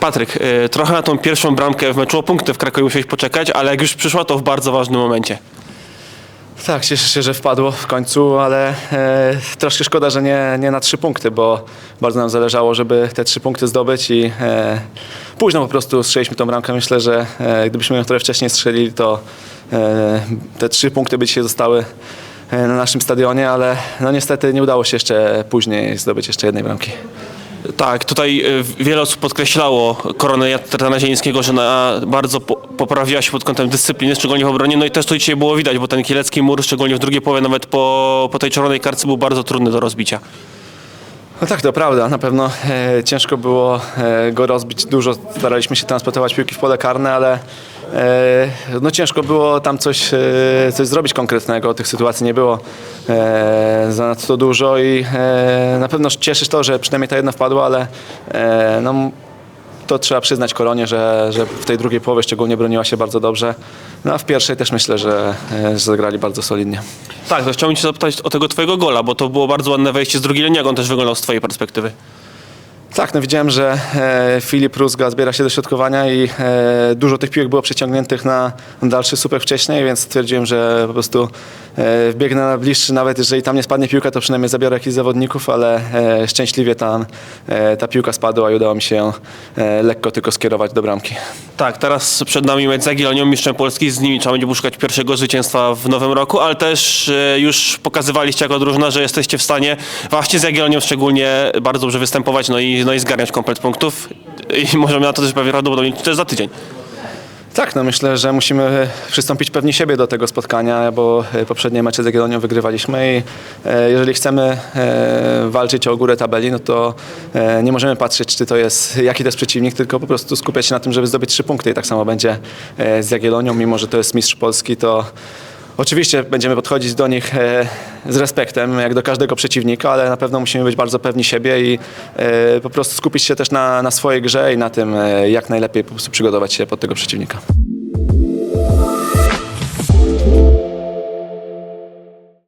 Patryk, e, trochę na tą pierwszą bramkę w meczu o punkty w Krakowie musiałeś poczekać, ale jak już przyszła, to w bardzo ważnym momencie. Tak, cieszę się, że wpadło w końcu, ale e, troszkę szkoda, że nie, nie na trzy punkty, bo bardzo nam zależało, żeby te trzy punkty zdobyć i e, późno po prostu strzeliśmy tą bramkę. Myślę, że e, gdybyśmy ją trochę wcześniej strzelili, to e, te trzy punkty by dzisiaj zostały e, na naszym stadionie, ale no niestety nie udało się jeszcze później zdobyć jeszcze jednej bramki. Tak, tutaj e, wiele osób podkreślało koronę trenera Zielińskiego, że na, bardzo po, poprawiła się pod kątem dyscypliny, szczególnie w obronie. No i też to dzisiaj było widać, bo ten kielecki mur, szczególnie w drugiej połowie, nawet po, po tej czerwonej kartce był bardzo trudny do rozbicia. No tak, to prawda. Na pewno e, ciężko było e, go rozbić. Dużo staraliśmy się transportować piłki w pole karne, ale e, no ciężko było tam coś, e, coś zrobić konkretnego. Tych sytuacji nie było e, zanadto dużo i e, na pewno cieszy to, że przynajmniej ta jedna wpadła, ale e, no, to trzeba przyznać Koronie, że, że w tej drugiej połowie szczególnie broniła się bardzo dobrze. No a w pierwszej też myślę, że, e, zagrali bardzo solidnie. Tak, to chciałbym cię zapytać o tego twojego gola, bo to było bardzo ładne wejście z drugiej linii, jak on też wyglądał z twojej perspektywy. Tak, no widziałem, że e, Filip Rusga zbiera się do środkowania i e, dużo tych piłek było przeciągniętych na dalszy słupek wcześniej, więc stwierdziłem, że po prostu e, wbiegnę na bliższy, nawet jeżeli tam nie spadnie piłka, to przynajmniej zabiorę jakichś zawodników, ale e, szczęśliwie tam ta piłka spadła i udało mi się ją lekko tylko skierować do bramki. Tak, teraz przed nami mecz z Jagiellonią, mistrzem Polski, z nimi trzeba będzie poszukać pierwszego zwycięstwa w nowym roku, ale też już pokazywaliście jako drużyna, że jesteście w stanie właśnie z Jagiellonią szczególnie bardzo dobrze występować, no i, no i zgarniać komplet punktów i możemy na to też prawdopodobnie też za tydzień. Tak, no myślę, że musimy przystąpić pewni siebie do tego spotkania, bo e, poprzednie mecze z Jagiellonią wygrywaliśmy i e, jeżeli chcemy e, walczyć o górę tabeli, no to e, nie możemy patrzeć, czy to jest, jaki to jest przeciwnik, tylko po prostu skupiać się na tym, żeby zdobyć trzy punkty i tak samo będzie e, z Jagiellonią, mimo że to jest mistrz Polski, to Oczywiście będziemy podchodzić do nich e, z respektem, jak do każdego przeciwnika, ale na pewno musimy być bardzo pewni siebie i e, po prostu skupić się też na, na swojej grze i na tym, e, jak najlepiej po prostu przygotować się pod tego przeciwnika.